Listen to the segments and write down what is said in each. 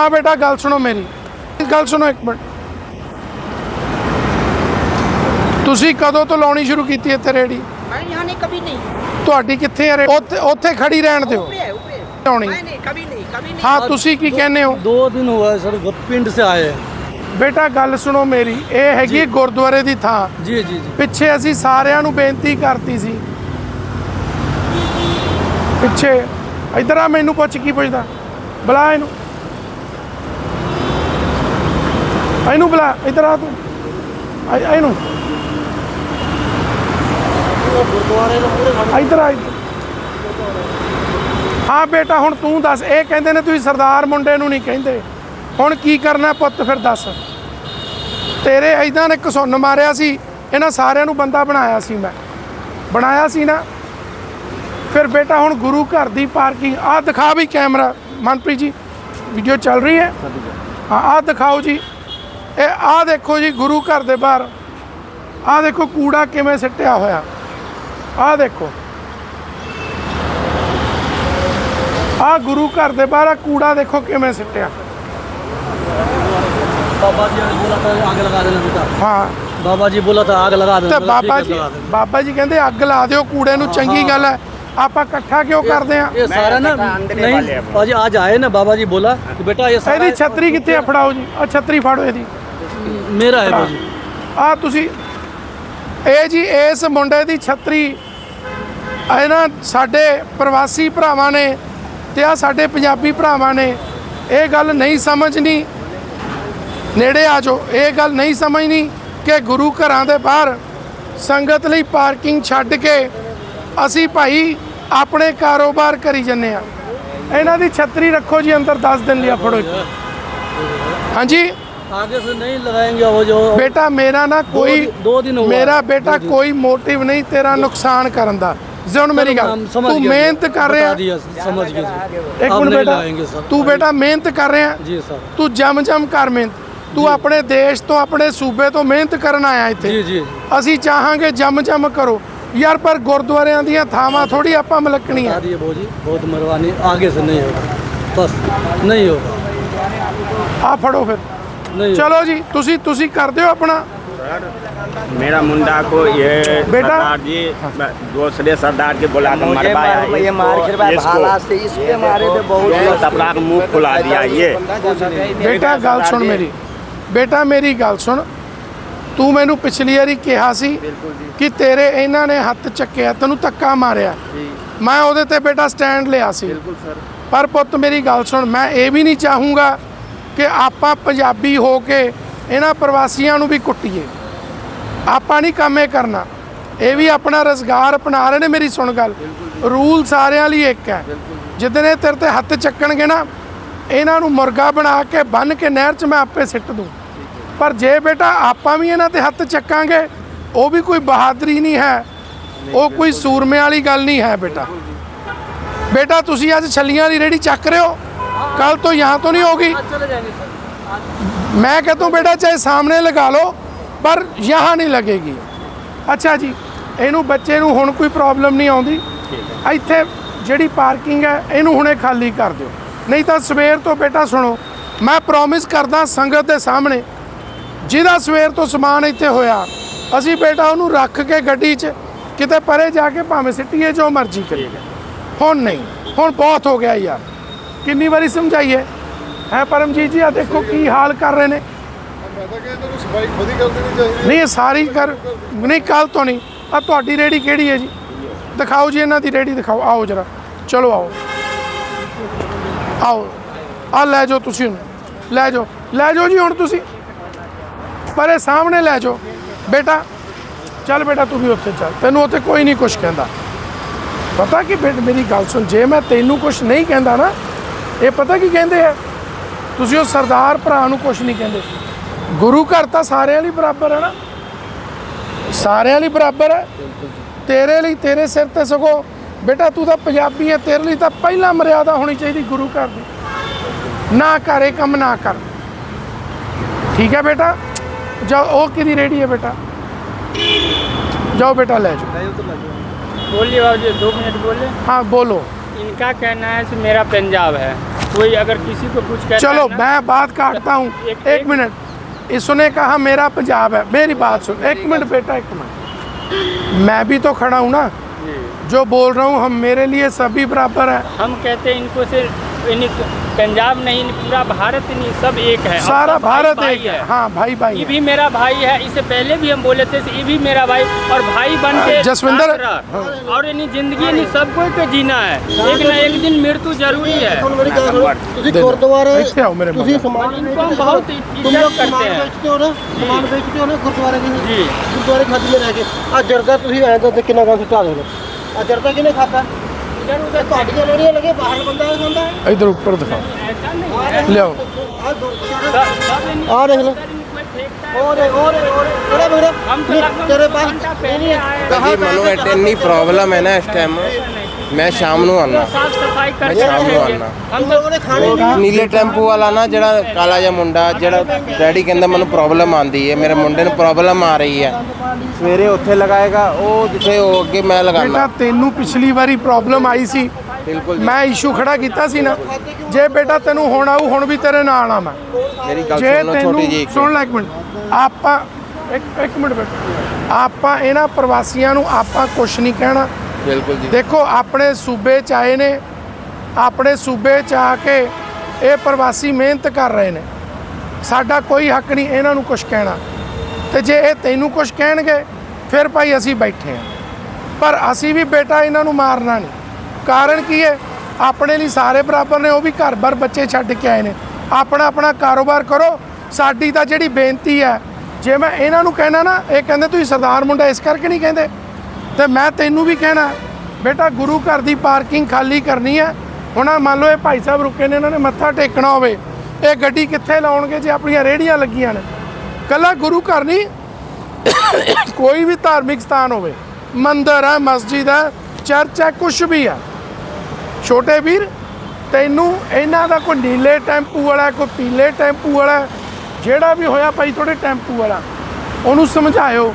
ਹਾਂ ਬੇਟਾ ਗੱਲ ਸੁਣੋ ਮੇਰੀ। ਗੱਲ ਸੁਣੋ ਇੱਕ ਮਿੰਟ। ਤੁਸੀਂ ਕਦੋਂ ਤੋਂ ਲਾਉਣੀ ਸ਼ੁਰੂ ਕੀਤੀ ਇੱਥੇ ਰੇੜੀ ਤੁਹਾਡੀ ਕਿੱਥੇ ਹੈ ਉੱਥੇ ਖੜੀ ਰਹਿਣ ਦਿਓ। ਲਾਉਣੀ। ਹਾਂ ਤੁਸੀਂ ਕੀ ਕਹਿੰਦੇ ਹੋ? ਦੋ ਦਿਨ ਹੋਇਆ ਸਰ ਪਿੰਡ ਸੇ ਆਏ ਬੇਟਾ ਗੱਲ ਸੁਣੋ ਮੇਰੀ। ਇਹ ਹੈਗੀ ਗੁਰਦੁਆਰੇ ਦੀ ਥਾਂ। ਜੀ ਜੀ ਜੀ। ਪਿੱਛੇ ਅਸੀਂ ਸਾਰਿਆਂ ਨੂੰ ਬੇਨਤੀ ਕਰਤੀ ਸੀ। ਪਿੱਛੇ ਇਧਰ ਆ ਮੈਨੂੰ ਪੁੱਛ ਕੀ ਪੁੱਛਦਾ? ਬੁਲਾ ਇਹਨੂੰ। ਇਹਨੂੰ ਬੁਲਾ ਇੱਧਰ ਆ ਤੂੰ ਆ- ਇਹਨੂੰ ਇਧਰ ਆ ਇੱਧਰ। ਹਾਂ, ਬੇਟਾ, ਹੁਣ ਤੂੰ ਦੱਸ, ਇਹ ਕਹਿੰਦੇ ਨੇ ਤੁਸੀਂ ਸਰਦਾਰ ਮੁੰਡੇ ਨੂੰ ਨਹੀਂ ਕਹਿੰਦੇ। ਹੁਣ ਕੀ ਕਰਨਾ ਪੁੱਤ, ਫਿਰ ਦੱਸ। ਤੇਰੇ ਐਦਾਂ ਨੇ ਘਸੁੰਨ ਮਾਰਿਆ ਸੀ, ਇਹਨਾਂ ਸਾਰਿਆਂ ਨੂੰ ਬੰਦਾ ਬਣਾਇਆ ਸੀ ਮੈਂ। ਬਣਾਇਆ ਸੀ ਨਾ। ਫਿਰ ਬੇਟਾ, ਹੁਣ ਗੁਰੂ ਘਰ ਦੀ ਪਾਰਕਿੰਗ, ਆਹ ਦਿਖਾ ਵੀ ਕੈਮਰਾ। ਮਨਪ੍ਰੀਤ ਜੀ ਵੀਡੀਓ ਚੱਲ ਰਹੀ ਹੈ? ਹਾਂ, ਆਹ ਦਿਖਾਓ ਜੀ। ਇਹ ਆਹ ਦੇਖੋ ਜੀ ਗੁਰੂ ਘਰ ਦੇ ਬਾਹਰ। ਆਹ ਦੇਖੋ ਕੂੜਾ ਕਿਵੇਂ ਸਿੱਟਿਆ ਹੋਇਆ। ਆਹ ਦੇਖੋ। ਆਹ ਗੁਰੂ ਘਰ ਦੇ ਬਾਹਰ ਕੂੜਾ ਦੇਖੋ ਕਿਵੇਂ ਸਿੱਟਿਆ। ਬਾਬਾ ਜੀ ਬੋਲਾ ਤਾਂ ਅੱਗ ਲਗਾ ਦੇਣਾ ਹਾਂ। ਬਾਬਾ ਜੀ ਬੋਲਾ ਤਾਂ ਅੱਗ ਲਗਾ ਦੇਣਾ ਤੇ ਬਾਬਾ ਜੀ ਬਾਬਾ ਜੀ ਕਹਿੰਦੇ ਅੱਗ ਲਾ ਦਿਓ ਕੂੜੇ ਨੂੰ ਚੰਗੀ ਗੱਲ ਹੈ। ਆਪਾਂ ਇਕੱਠਾ ਕਿਉਂ ਕਰਦੇ ਆ ਇਹ ਸਾਰਾ ਨਾ ਨਹੀਂ ਅੱਜ ਆਏ ਨਾ ਬਾਬਾ ਜੀ ਬੋਲਾ। ਬੇਟਾ ਇਹ ਸਾਰਾ ਇਹਦੀ ਛਤਰੀ ਕਿੱਥੇ ਫੜਾਓ ਜੀ। ਆ ਛਤਰੀ ਫੜੋ ਇਹਦੀ। ਮੇਰਾ ਹੈ ਭਾਜੀ। ਆ ਤੁਸੀਂ, ਇਹ ਜੀ, ਇਸ ਮੁੰਡੇ ਦੀ ਛਤਰੀ ਇਹਨਾਂ ਸਾਡੇ ਪ੍ਰਵਾਸੀ ਭਰਾਵਾਂ ਨੇ ਤੇ ਆ ਸਾਡੇ ਪੰਜਾਬੀ ਭਰਾਵਾਂ ਨੇ। ਇਹ ਗੱਲ ਨਹੀਂ ਸਮਝਣੀ। ਨੇੜੇ ਆ ਜਾਓ। ਇਹ ਗੱਲ ਨਹੀਂ ਸਮਝਣੀ ਕਿ ਗੁਰੂ ਘਰਾਂ ਦੇ ਬਾਹਰ ਸੰਗਤ ਲਈ ਪਾਰਕਿੰਗ ਛੱਡ ਕੇ ਅਸੀਂ ਭਾਈ ਆਪਣੇ ਕਾਰੋਬਾਰ ਕਰੀ ਜੰਨੇ ਆ ਇਹਨਾਂ ਦੀ ਛਤਰੀ ਰੱਖੋ ਜੀ, ਅੰਦਰ 10 ਦਿਨ ਲਈ ਫੜੋ ਹਾਂਜੀ। आगे से नहीं लगाएंगे वो जो ਬੇਟਾ ਮੇਰਾ ਨਾ ਕੋਈ दो दिन हुआ ਮੇਰਾ ਬੇਟਾ दो दिन। ਕੋਈ ਮੋਟਿਵ ਨਹੀਂ ਤੇਰਾ ਨੁਕਸਾਨ ਕਰਨ ਦਾ ਜੇ ਹੁਣ ਮੇਰੀ ਗੱਲ हम समझ ਤੂੰ गए ਮਿਹਨਤ ਕਰ बता ਰਿਹਾ दिया, समझ गए जी। ਇੱਕ अब ਮਿੰਟ नहीं ਬੇਟਾ लगाएंगे सर ਤੂੰ ਬੇਟਾ ਮਿਹਨਤ ਕਰ ਰਿਹਾ जी सर ਤੂੰ ਜਮ ਜਮ ਕਰ ਮਿਹਨਤ ਤੂੰ ਆਪਣੇ ਦੇਸ਼ ਤੋਂ ਆਪਣੇ ਸੂਬੇ ਤੋਂ ਮਿਹਨਤ ਕਰਨ ਆਇਆ जी ਇੱਥੇ जी ਅਸੀਂ ਚਾਹਾਂਗੇ ਜਮ ਜਮ ਕਰੋ ਯਾਰ ਪਰ ਗੁਰਦੁਆਰਿਆਂ ਦੀਆਂ ਥਾਵਾਂ ਥੋੜੀ ਆਪਾਂ ਮਲਕਣੀਆਂ बता दिए भोजी बहुत मेहरबानी आगे से नहीं होगा बस नहीं होगा ਆ ਫੜੋ ਫਿਰ नहीं होगा। ਚਲੋ ਜੀ ਤੁਸੀਂ ਤੁਸੀਂ ਕਰ ਦਿਓ ਆਪਣਾ मेरा मुंडा को ये बेटा। सरदार जी दूसरे सरदार के बुला कर मुझे मरवाया मार- ये मार इसको- खिलवाया इसको। भाला से इस पे मारे थे बहुत ये तबला का मुंह खुला दिया ये ਬੇਟਾ ਗੱਲ ਸੁਣ ਮੇਰੀ ਬੇਟਾ ਮੇਰੀ ਗੱਲ ਸੁਣ ਤੂੰ ਮੈਨੂੰ ਪਿਛਲੀ ਵਾਰੀ ਕਿਹਾ ਸੀ ਕਿ ਤੇਰੇ ਇਹਨਾਂ ਨੇ ਹੱਥ ਚੱਕਿਆ ਤੈਨੂੰ ਧੱਕਾ ਮਾਰਿਆ ਮੈਂ ਉਹਦੇ ਤੇ ਬੇਟਾ ਸਟੈਂਡ ਲਿਆ ਸੀ ਪਰ ਪੁੱਤ ਮੇਰੀ ਗੱਲ ਸੁਣ ਮੈਂ ਇਹ ਵੀ ਨਹੀਂ ਚਾਹੂੰਗਾ ਕਿ ਆਪਾਂ ਪੰਜਾਬੀ ਹੋ ਕੇ ਇਹਨਾਂ ਪ੍ਰਵਾਸੀਆਂ ਨੂੰ ਵੀ ਕੁੱਟੀਏ। ਆਪਾਂ ਨਹੀਂ ਕੰਮ ਕਰਨਾ। ਇਹ ਵੀ ਆਪਣਾ ਰਜ਼ਗਾਰ ਅਪਣਾ ਰਹੇ ਨੇ ਮੇਰੀ ਸੁਣ ਗੱਲ। ਰੂਲ ਸਾਰਿਆਂ ਲਈ ਇੱਕ ਹੈ। ਜਿੱਦਣ ਇਹ ਤੇਰੇ ਤੇ ਹੱਥ ਚੱਕਣਗੇ ਨਾ, ਇਹਨਾਂ ਨੂੰ ਮੁਰਗਾ ਬਣਾ ਕੇ ਬੰਨ ਕੇ ਨਹਿਰ 'ਚ ਮੈਂ ਆਪੇ ਸਿੱਟ ਦੂੰ। ਪਰ ਜੇ ਬੇਟਾ ਆਪਾਂ ਵੀ ਇਹਨਾਂ ਤੇ ਹੱਥ ਚੱਕਾਂਗੇ, ਉਹ ਵੀ ਕੋਈ ਬਹਾਦਰੀ ਨਹੀਂ ਹੈ। ਉਹ ਕੋਈ ਸੂਰਮੇ ਵਾਲੀ ਗੱਲ ਨਹੀਂ ਹੈ ਬੇਟਾ। ਬੇਟਾ, ਤੁਸੀਂ ਅੱਜ ਛੱਲੀਆਂ ਦੀ ਰੇੜੀ ਚੱਕ ਰਹੇ ਹੋ? ਕੱਲ ਤੋਂ यहाँ तो नहीं होगी चले जाएंगे सर मैं कहता हूँ बेटा चाहे सामने लगा लो ਪਰ यहाँ ਨਹੀਂ ਲੱਗੇਗੀ ਅੱਛਾ ਜੀ ਇਹਨੂੰ ਬੱਚੇ ਨੂੰ ਹੁਣ ਕੋਈ ਪ੍ਰੋਬਲਮ ਨਹੀਂ ਆਉਂਦੀ ਇੱਥੇ ਜਿਹੜੀ ਪਾਰਕਿੰਗ ਹੈ ਇਹਨੂੰ ਹੁਣੇ ਖਾਲੀ ਕਰ ਦਿਓ ਨਹੀਂ ਤਾਂ ਸਵੇਰ ਤੋਂ ਬੇਟਾ ਸੁਣੋ ਮੈਂ ਪ੍ਰੋਮਿਸ ਕਰਦਾ ਸੰਗਤ ਦੇ ਸਾਹਮਣੇ ਜਿਹਦਾ ਸਵੇਰ ਤੋਂ ਸਮਾਨ ਇੱਥੇ ਹੋਇਆ ਅਸੀਂ ਬੇਟਾ ਉਹਨੂੰ ਰੱਖ ਕੇ ਗੱਡੀ 'ਚ ਕਿਤੇ ਪਰੇ ਜਾ ਕੇ ਭਾਵੇਂ ਸਿੱਟੀਏ ਜੋ ਮਰਜ਼ੀ ਕਰੀਏ ਹੁਣ ਨਹੀਂ ਹੁਣ ਬਹੁਤ ਹੋ ਗਿਆ ਯਾਰ ਕਿੰਨੀ ਵਾਰੀ ਸਮਝਾਈਏ ਹੈ? ਪਰਮਜੀਤ ਜੀ ਆ ਦੇਖੋ ਕੀ ਹਾਲ ਕਰ ਰਹੇ ਨੇ। ਨਹੀਂ, ਇਹ ਸਾਰੀ ਕਰ ਨਹੀਂ ਕੱਲ ਤੋਂ ਨਹੀਂ। ਆ ਤੁਹਾਡੀ ਰੇੜੀ ਕਿਹੜੀ ਹੈ ਜੀ? ਦਿਖਾਓ ਜੀ ਇਹਨਾਂ ਦੀ ਰੇੜੀ ਦਿਖਾਓ। ਆਓ ਜਰਾ। ਚਲੋ ਆਓ। ਆਓ। ਆ ਲੈ ਜਾਓ ਤੁਸੀਂ ਹੁਣ। ਲੈ ਜਾਓ। ਲੈ ਜਾਓ ਜੀ ਹੁਣ ਤੁਸੀਂ। ਪਰ ਇਹ ਸਾਹਮਣੇ ਲੈ ਜਾਓ। ਬੇਟਾ, ਚੱਲ ਬੇਟਾ ਤੂੰ ਵੀ ਉੱਥੇ ਚੱਲ। ਤੈਨੂੰ ਉੱਥੇ ਕੋਈ ਨਹੀਂ ਕੁਝ ਕਹਿੰਦਾ। ਪਤਾ ਕਿ ਬੇਟ ਮੇਰੀ ਗੱਲ ਸੁਣ। ਜੇ ਮੈਂ ਤੈਨੂੰ ਕੁਝ ਨਹੀਂ ਕਹਿੰਦਾ ਨਾ ਇਹ ਪਤਾ ਕੀ ਕਹਿੰਦੇ ਆ ਤੁਸੀਂ ਉਹ ਸਰਦਾਰ ਭਰਾ ਨੂੰ ਕੁਝ ਨਹੀਂ ਕਹਿੰਦੇ ਗੁਰੂ ਘਰ ਤਾਂ ਸਾਰਿਆਂ ਲਈ ਬਰਾਬਰ ਹੈ ਨਾ ਸਾਰਿਆਂ ਲਈ ਬਰਾਬਰ ਹੈ ਤੇਰੇ ਲਈ ਤੇਰੇ ਸਿਰ ਤੇ ਸਗੋ ਬੇਟਾ ਤੂੰ ਤਾਂ ਪੰਜਾਬੀ ਹੈ ਤੇਰੇ ਲਈ ਤਾਂ ਪਹਿਲਾਂ ਮਰਿਆਦਾ ਹੋਣੀ ਚਾਹੀਦੀ ਗੁਰੂ ਘਰ ਦੀ ਨਾ ਕਰ ਇਹ ਕੰਮ ਨਾ ਕਰ ਠੀਕ ਹੈ ਬੇਟਾ ਜਾ ਉਹ ਕਿਹਦੀ ਰੇੜੀ ਹੈ ਬੇਟਾ ਜਾਓ ਬੇਟਾ ਲੈ ਜਾਓ बोलिए बाबू जी दो मिनट बोले हाँ बोलो इनका कहना है कि मेरा पंजाब है कोई अगर किसी को कुछ कहता चलो है ना, मैं बात काटता हूँ एक- एक एक- मिनट इसने कहा मेरा पंजाब है मेरी बात सुन एक मिनट बेटा एक मिनट मैं भी तो खड़ा हूँ ना जी। जो बोल रहा हूँ हम मेरे लिए सभी बराबर है हम कहते हैं इनको से इन्हीं पंजाब नहीं पूरा भारत नहीं सब एक है और सारा सब भाई भारत भाई एक है हाँ भाई भाई ये है। भी मेरा भाई है इससे पहले भी हम बोले थे ये भी मेरा भाई और भाई बन के जसविंदर- साथ रह। और इन्हीं जिंदगी नहीं सबको के जीना है एक ना एक दिन मृत्यु जरूरी है ਹੁਣ ਮੇਰੀ ਗੱਲ ਸੁਣੋ ਤੁਸੀਂ ਦੇ ਦਿਓ। ਗੁਰਦੁਆਰੇ ਇੱਥੇ ਆਓ ਮੇਰੇ ਤੁਸੀਂ ਮਗਰ। ਸਮਾਨ इनको हम बहुत तुम इज्जत लोग करते समान हैं बेचते हो ना समान बेचते हो ना गुरुद्वारे की जी। गुरुद्वारे खादी में रह के ਆ ਜਰਦਾ ਤੁਸੀਂ ਐਂ ਤਾਂ ਕਿੰਨਾ ਕੰਮ ਸੁਟਾ ਦੇ ਲੋ ਆ ਜਰਦਾ ਕਿਨੇ ਖਾਤਾ इधर उधर ਤੁਹਾਡੀਆਂ ਰੇੜੀਆਂ ਲੱਗੇ ਬਾਹਰ ਬੰਦਾ ਖਾਂਦਾ ਹੈ इधर ऊपर दिखाओ ऐसा नहीं है ले आओ ਆ ਦੋ सब- सब इन्हीं- ਆ ਦੇਖ ਲਓ इनको फेंकता है। ਉਹ ਦੇ ਉਹ ਦੇ ਉਹ ਦੇ ਉਹਦੇ ਵੀਰੇ हम तो ਨਹੀਂ, लगभग ਤੇਰੇ दो ਪਾਸ घंटा पहले आए हैं। ਜੀ ਮੈਨੂੰ ਇੱਥੇ ਮੈਂ ਸ਼ਾਮ ਨੂੰ ਆਣਾ ਸਾਫ਼ ਸਫ਼ਾਈ ਕਰਕੇ ਸ਼ਾਮ ਹਮ ਲੋਗੋਂ ਨੇ ਖਾਣੇ ਨੀਲੇ ਟੈਂਪੂ ਵਾਲਾ ਨਾ ਜਿਹੜਾ ਕਾਲਾ ਜਿਹਾ ਮੁੰਡਾ ਜਿਹੜਾ ਡੈਡੀ ਕਹਿੰਦਾ ਮੈਨੂੰ ਪ੍ਰੋਬਲਮ ਆਂਦੀ ਹੈ ਮੇਰੇ ਮੁੰਡੇ ਨੂੰ ਪ੍ਰੋਬਲਮ ਆ ਰਹੀ ਹੈ। ਸਵੇਰੇ ਉੱਥੇ ਲਗਾਏਗਾ ਉਹ ਜਿੱਥੇ ਉਹ ਅੱਗੇ ਮੈਂ ਲਗਾਣਾ ਬੇਟਾ ਤੈਨੂੰ ਪਿਛਲੀ ਵਾਰੀ ਪ੍ਰੋਬਲਮ ਆਈ ਸੀ। ਮੈਂ ਇਸ਼ੂ ਖੜਾ ਕੀਤਾ ਸੀ ਨਾ। ਜੇ ਬੇਟਾ ਤੈਨੂੰ ਹੁਣ ਆਊ ਹੁਣ ਵੀ ਤੇਰੇ ਨਾਲ ਆ ਮੈਂ। ਮੇਰੀ ਗੱਲ ਜੇ ਸੁਣੋ ਛੋਟੀ ਜੀ ਸੁਣ ਲੈ ਇੱਕ ਮਿੰਟ। ਆਪਾਂ ਇੱਕ ਇੱਕ ਮਿੰਟ ਬੇਟਾ। ਆਪਾਂ ਇਹਨਾਂ ਪ੍ਰਵਾਸੀਆਂ ਨੂੰ ਆਪਾਂ ਕੁਝ ਨਹੀਂ ਕਹਿਣਾ। ਬਿਲਕੁਲ ਜੀ। ਦੇਖੋ, ਆਪਣੇ ਸੂਬੇ ਚ ਆਏ ਨੇ, ਆਪਣੇ ਸੂਬੇ ਚ ਆ ਕੇ ਇਹ ਪ੍ਰਵਾਸੀ ਮਿਹਨਤ ਕਰ ਰਹੇ ਨੇ। ਸਾਡਾ ਕੋਈ ਹੱਕ ਨਹੀਂ ਇਹਨਾਂ ਨੂੰ ਕੁਝ ਕਹਿਣਾ। ਤੇ ਜੇ ਇਹ ਤੈਨੂੰ ਕੁਝ ਕਹਿਣਗੇ, ਫਿਰ ਭਾਈ ਅਸੀਂ ਬੈਠੇ ਹਾਂ। ਪਰ ਅਸੀਂ ਵੀ ਬੇਟਾ ਇਹਨਾਂ ਨੂੰ ਮਾਰਨਾ ਨਹੀਂ। ਕਾਰਨ ਕੀ ਹੈ? ਆਪਣੇ ਲਈ ਸਾਰੇ ਬਰਾਬਰ ਨੇ, ਉਹ ਵੀ ਘਰ-ਬਾਰ ਬੱਚੇ ਛੱਡ ਕੇ ਆਏ ਨੇ। ਆਪਣਾ ਆਪਣਾ ਕਾਰੋਬਾਰ ਕਰੋ। ਸਾਡੀ ਤਾਂ ਜਿਹੜੀ ਬੇਨਤੀ ਹੈ, ਜੇ ਮੈਂ ਇਹਨਾਂ ਨੂੰ ਕਹਿਣਾ ਨਾ, ਇਹ ਕਹਿੰਦੇ ਤੁਸੀਂ ਸਰਦਾਰ ਮੁੰਡਾ ਇਸ ਕਰਕੇ ਨਹੀਂ ਕਹਿੰਦੇ। ਤੇ ਮੈਂ ਤੈਨੂੰ ਵੀ ਕਹਿਣਾ, ਬੇਟਾ ਗੁਰੂ ਘਰ ਦੀ ਪਾਰਕਿੰਗ ਖਾਲੀ ਕਰਨੀ ਹੈ। ਹੁਣ ਮੰਨ ਲਓ ਇਹ ਭਾਈ ਸਾਹਿਬ ਰੁਕੇ ਨੇ, ਇਹਨਾਂ ਨੇ ਮੱਥਾ ਟੇਕਣਾ ਹੋਵੇ, ਇਹ ਗੱਡੀ ਕਿੱਥੇ ਲਾਉਣਗੇ ਜੇ ਆਪਣੀਆਂ ਰੇੜੀਆਂ ਲੱਗੀਆਂ ਨੇ? ਕੱਲਾ ਗੁਰੂ ਘਰ ਨਹੀਂ, ਕੋਈ ਵੀ ਧਾਰਮਿਕ ਸਥਾਨ ਹੋਵੇ। ਮੰਦਰ ਹੈ, ਮਸਜਿਦ ਹੈ, ਚਰਚ ਹੈ ਕੁਝ ਵੀ ਹੈ। ਛੋਟੇ ਵੀਰ, ਤੈਨੂੰ ਇਹਨਾਂ ਦਾ ਕੋਈ ਨੀਲੇ ਟੈਂਪੂ ਵਾਲਾ, ਕੋਈ ਪੀਲੇ ਟੈਂਪੂ ਵਾਲਾ, ਜਿਹੜਾ ਵੀ ਹੋਇਆ ਭਾਈ ਤੁਹਾਡੇ ਟੈਂਪੂ ਵਾਲਾ, ਉਹਨੂੰ ਸਮਝਾਇਓ।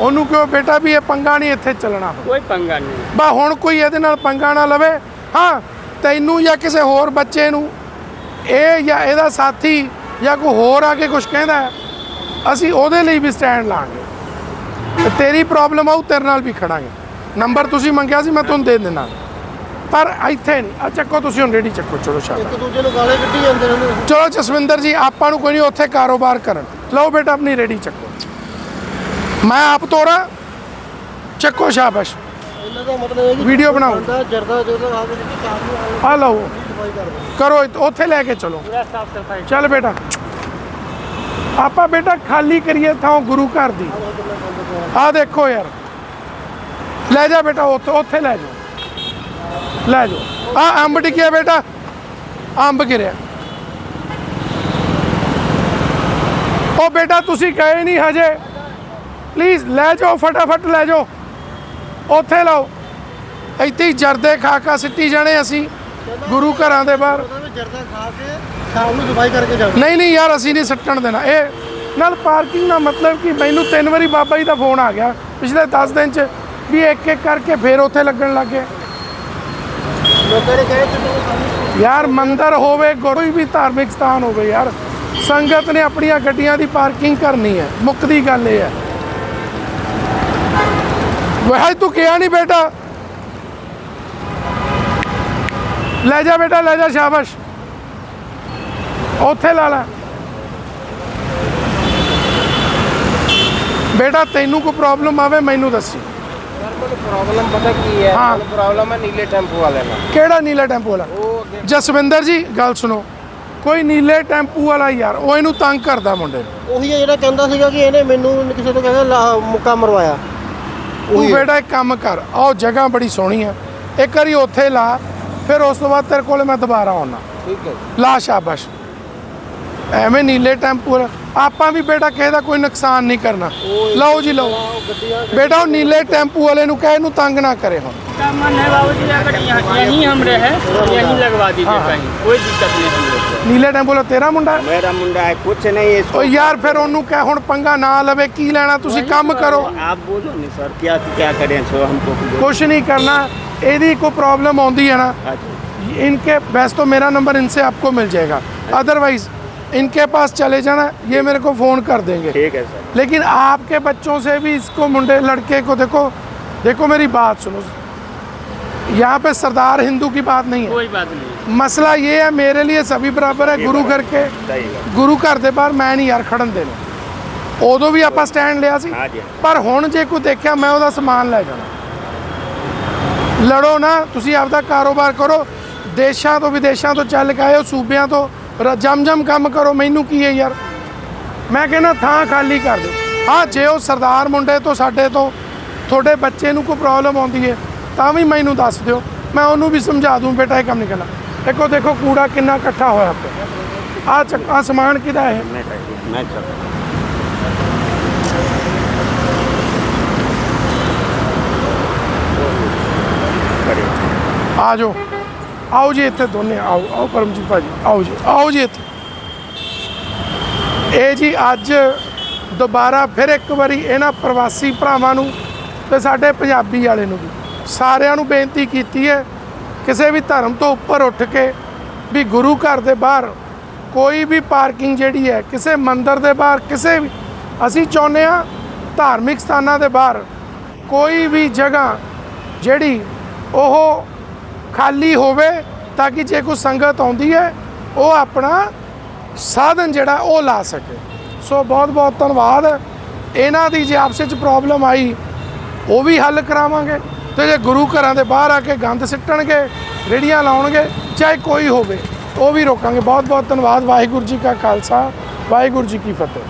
ਉਹਨੂੰ ਕਿਉਂ ਬੇਟਾ ਵੀ ਇਹ ਪੰਗਾ ਨਹੀਂ ਇੱਥੇ ਚੱਲਣਾ। ਕੋਈ ਪੰਗਾ ਨਹੀਂ। ਬਾ ਹੁਣ ਕੋਈ ਇਹਦੇ ਨਾਲ ਪੰਗਾ ਨਾ ਲਵੇ। ਹਾਂ ਤੈਨੂੰ ਜਾਂ ਕਿਸੇ ਹੋਰ ਬੱਚੇ ਨੂੰ ਇਹ ਜਾਂ ਇਹਦਾ ਸਾਥੀ ਜਾਂ ਕੋਈ ਹੋਰ ਆ ਕੇ ਕੁਝ ਕਹਿੰਦਾ ਅਸੀਂ ਉਹਦੇ ਲਈ ਵੀ ਸਟੈਂਡ ਲਾਂਗੇ। ਤੇਰੀ ਪ੍ਰੋਬਲਮ ਆਉ ਤੇਰੇ ਨਾਲ ਵੀ ਖੜਾਂਗੇ। ਨੰਬਰ ਤੁਸੀਂ ਮੰਗਿਆ ਸੀ ਮੈਂ ਤੁਹਾਨੂੰ ਦੇ ਦਿੰਦਾ। ਪਰ ਇੱਥੇ ਆ ਚੱਕੋ ਤੁਸੀਂ ਹੁਣ ਰੇਡੀ ਚੱਕੋ ਚਲੋ ਸ਼ਾਬਾਸ਼ ਇੱਕ ਦੂਜੇ ਨੂੰ ਗਾਲੇ ਕੱਢੀ ਜਾਂਦੇ ਨੇ। ਚਲੋ ਜਸਵਿੰਦਰ ਜੀ ਆਪਾਂ ਨੂੰ ਕੋਈ ਨਹੀਂ ਉੱਥੇ ਕਾਰੋਬਾਰ ਕਰਨ। ਲਓ ਬੇਟਾ ਆਪਣੀ ਰੇਡੀ ਚੱਕੋ। ਮੈਂ ਆਪ ਤੋੜਾ ਚੱਕੋ ਸ਼ਾਬਾਸ਼। ਵੀਡੀਓ ਬਣਾਓ। ਬੰਦਾ ਆ ਲਓ। ਕਰੋ ਇੱਥੇ- ਉੱਥੇ ਲੈ ਕੇ ਚਲੋ। ਚੱਲ ਬੇਟਾ। ਆਪਾਂ ਬੇਟਾ ਖਾਲੀ ਕਰੀਏ ਥਾਂ ਗੁਰੂ ਘਰ ਦੀ। ਆ ਦੇਖੋ ਯਾਰ। ਲੈ ਜਾ ਬੇਟਾ ਉੱਥੇ ਉੱਥੇ ਲੈ ਜਾ। ਲੈ ਜਾ। ਆ ਅੰਬ ਡਿੱਗਿਆ ਬੇਟਾ। ਅੰਬ ਗਿਰਿਆ। ਉਹ ਬੇਟਾ ਤੁਸੀਂ ਕਹੇ ਨਹੀਂ ਹਜੇ। ਪਲੀਜ਼ ਲੈ ਜਾਓ ਫਟਾਫਟ ਲੈ ਜਾਓ। ਉੱਥੇ ਲਾਓ। ਇੱਥੇ ਹੀ ਜਰਦੇ ਖਾ ਖਾ ਸਿੱਟੀ ਜਾਣੇ ਅਸੀਂ ਗੁਰੂ ਘਰਾਂ ਦੇ ਬਾਹਰ। ਉਹਦਾ ਵੀ ਜਰਦਾ ਖਾ ਕੇ ਸ਼ਾਮ ਨੂੰ ਸਫ਼ਾਈ ਕਰਕੇ ਜਾਣਾ। ਨਹੀਂ ਨਹੀਂ ਯਾਰ ਅਸੀਂ ਨਹੀਂ ਸੱਟਣ ਦੇਣਾ। ਇਹ ਨਾਲ ਪਾਰਕਿੰਗ ਦਾ ਮਤਲਬ ਕਿ ਮੈਨੂੰ ਤਿੰਨ ਵਾਰੀ ਬਾਬਾ ਜੀ ਦਾ ਫੋਨ ਆ ਗਿਆ ਪਿਛਲੇ 10 ਦਿਨ ਚ ਵੀ ਇੱਕ ਇੱਕ ਕਰਕੇ ਫੇਰ ਉੱਥੇ ਲੱਗਣ ਲੱਗੇ ਲੋਕਾਂ ਨੇ ਕਹੇ ਕਿ ਯਾਰ ਮੰਦਿਰ ਹੋਵੇ ਕੋਈ ਵੀ ਧਾਰਮਿਕ ਸਥਾਨ ਹੋਵੇ ਯਾਰ। ਸੰਗਤ ਨੇ ਆਪਣੀਆਂ ਗੱਡੀਆਂ ਦੀ ਪਾਰਕਿੰਗ ਕਰਨੀ ਹੈ। ਮੁੱਕਦੀ ਗੱਲ ਇਹ ਹੈ। ਵਹਾਂ ਤੂੰ ਕਿਹਾ ਨਹੀਂ ਬੇਟਾ। ਲੈ ਜਾ ਬੇਟਾ ਲੈ ਜਾ ਸ਼ਾਬਾਸ਼। ਉੱਥੇ ਲਾ ਲੈ। ਬੇਟਾ ਤੈਨੂੰ ਕੋਈ ਪ੍ਰੋਬਲਮ ਆਵੇ ਮੈਨੂੰ ਦੱਸੀ। ਪ੍ਰੋਬਲਮ ਪਤਾ ਕੀ ਹੈ? ਹਾਂ। ਮੈਨੂੰ ਪ੍ਰੋਬਲਮ ਹੈ ਨੀਲੇ ਟੈਂਪੂ ਵਾਲੇ ਨਾਲ। ਕਿਹੜਾ ਨੀਲਾ ਟੈਂਪੂ ਵਾਲਾ? ਉਹ ਅੱਗੇ ਜਸਵਿੰਦਰ ਜੀ ਗੱਲ ਸੁਣੋ। ਕੋਈ ਨੀਲੇ ਟੈਂਪੂ ਵਾਲਾ ਯਾਰ ਉਹ ਇਹਨੂੰ ਤੰਗ ਕਰਦਾ ਮੁੰਡੇ ਨੂੰ। ਉਹੀ ਹੈ ਜਿਹੜਾ ਕਹਿੰਦਾ ਸੀਗਾ ਕਿ ਇਹਨੇ ਮੈਨੂੰ ਕਿਸੇ ਤੋਂ ਕਹਿੰਦਾ ਲਾ- ਮੁੱਕਾ ਮਰਵਾਇਆ। ਤੂੰ ਉਹੀ ਹੈ। ਬੇਟਾ ਇੱਕ ਕੰਮ ਕਰ ਆਹ ਜਗ੍ਹਾ ਬੜੀ ਸੋਹਣੀ ਆ ਇੱਕ ਵਾਰੀ ਉੱਥੇ ਲਾ ਫਿਰ ਉਸ ਤੋਂ ਬਾਅਦ ਤੇਰੇ ਕੋਲੇ ਮੈਂ ਦੁਬਾਰਾ ਆਉਣਾ ਠੀਕ ਹੈ ਲਾ ਸ਼ਾਬਾਸ਼ ਐਵੇਂ ਨੀਲੇ ਟੈਂਪੂ ਵਾਲਾ ਆਪਾਂ ਵੀ ਬੇਟਾ ਕਿਸੇ ਦਾ ਕੋਈ ਨੁਕਸਾਨ ਨਹੀਂ ਕਰਨਾ ਲਓ ਜੀ ਲਓ ਬੇਟਾ ਉਹ ਨੀਲੇ ਟੈਂਪੂ ਵਾਲੇ ਨੂੰ ਕਹੇ ਇਹਨੂੰ ਤੰਗ ਨਾ ਕਰੇ ਹੁਣ का मन है बाबू जी अगर यहाँ यहीं हम रहे तो यहीं लगवा दीजिए हाँ, हाँ। कहीं कोई दिक्कत नहीं हम लोग को ਨੀਲੇ ਟੈਂਪੂ ਵਾਲਾ ਤੇਰਾ ਮੁੰਡਾ ਹੈ? मेरा मुंडा है कुछ नहीं है इसको ਓ ਯਾਰ ਫਿਰ ਉਹਨੂੰ ਕਹਿ ਹੁਣ ਪੰਗਾ ਨਾ ਲਵੇ ਕੀ ਲੈਣਾ ਤੁਸੀਂ ਕੰਮ ਕਰੋ आप बोलो नहीं सर क्या क्या करें सो हमको ਕੁਛ ਨਹੀਂ ਕਰਨਾ ਇਹਦੀ ਕੋਈ ਪ੍ਰੋਬਲਮ ਆਉਂਦੀ ਹੈ ਨਾ अच्छा इनके वैसे तो मेरा नंबर इनसे आपको मिल जाएगा अदरवाइज इनके पास चले जाना ये मेरे को फ़ोन कर देंगे ठीक है सर लेकिन आपके बच्चों से भी इसको मुंडे लड़के को देखो देखो मेरी बात सुनो यहाँ पे सरदार हिंदू की बात नहीं है कोई बात नहीं ਮਸਲਾ ਇਹ ਹੈ ਮੇਰੇ ਲਈ ਸਭੀ ਬਰਾਬਰ ਹੈ ਗੁਰੂ ਘਰ ਕੇ सही है ਗੁਰੂ ਘਰ ਦੇ ਬਾਹਰ ਮੈਂ ਨਹੀਂ ਯਾਰ ਖੜਨ ਦੇਣਾ ਉਦੋਂ ਵੀ ਆਪਾਂ ਸਟੈਂਡ ਲਿਆ ਸੀ हाँ जी ਪਰ ਹੁਣ ਜੇ ਕੋਈ ਦੇਖਿਆ ਮੈਂ ਉਹਦਾ ਸਮਾਨ ਲੈ ਜਾਣਾ ਲੜੋ ਨਾ ਤੁਸੀਂ ਆਪਦਾ ਕਾਰੋਬਾਰ ਕਰੋ ਦੇਸ਼ਾਂ ਤੋਂ ਵਿਦੇਸ਼ਾਂ ਤੋਂ ਚੱਲ ਕੇ ਆਏ ਹੋ ਸੂਬਿਆਂ ਤੋਂ ਰ- ਜਮ ਜਮ ਕੰਮ ਕਰੋ ਮੈਨੂੰ ਕੀ ਹੈ ਯਾਰ ਮੈਂ ਕਹਿੰਦਾ ਥਾਂ ਖਾਲੀ ਕਰ ਦਿਓ ਹਾਂ ਜੇ ਉਹ ਸਰਦਾਰ ਮੁੰਡੇ ਤੋਂ ਸਾਡੇ ਤੋਂ ਤੁਹਾਡੇ ਬੱਚੇ ਨੂੰ ਕੋਈ ਪ੍ਰੋਬਲਮ ਆਉਂਦੀ ਹੈ ਤਾਂ ਵੀ ਮੈਨੂੰ ਦੱਸ ਦਿਓ। ਮੈਂ ਉਹਨੂੰ ਵੀ ਸਮਝਾ ਦੂੰ ਬੇਟਾ ਇਹ ਕੰਮ ਨਹੀਂ ਕਰਨਾ। ਦੇਖੋ ਦੇਖੋ ਕੂੜਾ ਕਿੰਨਾ ਇਕੱਠਾ ਹੋਇਆ ਪਿਆ। ਆ ਚੱਕਾ ਸਮਾਨ ਕਿਹਦਾ ਹੈ ਆ ਜਾਓ। ਆਓ ਜੀ ਇੱਥੇ ਦੋਨੇ ਆਓ ਆਓ ਪਰਮਜੀਤ ਭਾਜੀ ਆਓ ਜੀ ਆਓ ਜੀ ਇੱਥੇ। ਇਹ ਜੀ ਅੱਜ ਦੁਬਾਰਾ ਫਿਰ ਇੱਕ ਵਾਰੀ ਇਹਨਾਂ ਪ੍ਰਵਾਸੀ ਭਰਾਵਾਂ ਨੂੰ ਤੇ ਸਾਡੇ ਪੰਜਾਬੀ ਵਾਲੇ ਨੂੰ ਵੀ। ਸਾਰਿਆਂ ਨੂੰ ਬੇਨਤੀ ਕੀਤੀ ਹੈ, ਕਿਸੇ ਵੀ ਧਰਮ ਤੋਂ ਉੱਪਰ ਉੱਠ ਕੇ ਵੀ ਗੁਰੂ ਘਰ ਦੇ ਬਾਹਰ ਕੋਈ ਵੀ ਪਾਰਕਿੰਗ ਜਿਹੜੀ ਹੈ, ਕਿਸੇ ਮੰਦਿਰ ਦੇ ਬਾਹਰ, ਕਿਸੇ ਵੀ, ਅਸੀਂ ਚਾਹੁੰਦੇ ਆ ਧਾਰਮਿਕ ਸਥਾਨਾਂ ਦੇ ਬਾਹਰ ਕੋਈ ਵੀ ਜਗ੍ਹਾ ਜਿਹੜੀ ਉਹ ਖਾਲੀ ਹੋਵੇ ਤਾਂ ਕਿ ਜੇ ਕੋਈ ਸੰਗਤ ਆਉਂਦੀ ਹੈ, ਉਹ ਆਪਣਾ ਸਾਧਨ ਜਿਹੜਾ ਉਹ ਲਾ ਸਕੇ। ਸੋ ਬਹੁਤ ਬਹੁਤ ਧੰਨਵਾਦ। ਇਹਨਾਂ ਦੀ ਜੇ ਆਪਸ ਵਿੱਚ ਪ੍ਰੋਬਲਮ ਆਈ, ਉਹ ਵੀ ਹੱਲ ਕਰਾਵਾਂਗੇ। ਤੇ ਜੇ ਗੁਰੂ ਘਰਾਂ ਦੇ ਬਾਹਰ ਆ ਕੇ ਗੰਦ ਸਿੱਟਣਗੇ, ਰੇੜੀਆਂ ਲਾਉਣਗੇ, ਚਾਹੇ ਕੋਈ ਹੋਵੇ, ਉਹ ਵੀ ਰੋਕਾਂਗੇ। ਬਹੁਤ ਬਹੁਤ ਧੰਨਵਾਦ। ਵਾਹਿਗੁਰੂ ਜੀ ਕਾ ਖਾਲਸਾ, ਵਾਹਿਗੁਰੂ ਜੀ ਕੀ ਫਤਿਹ।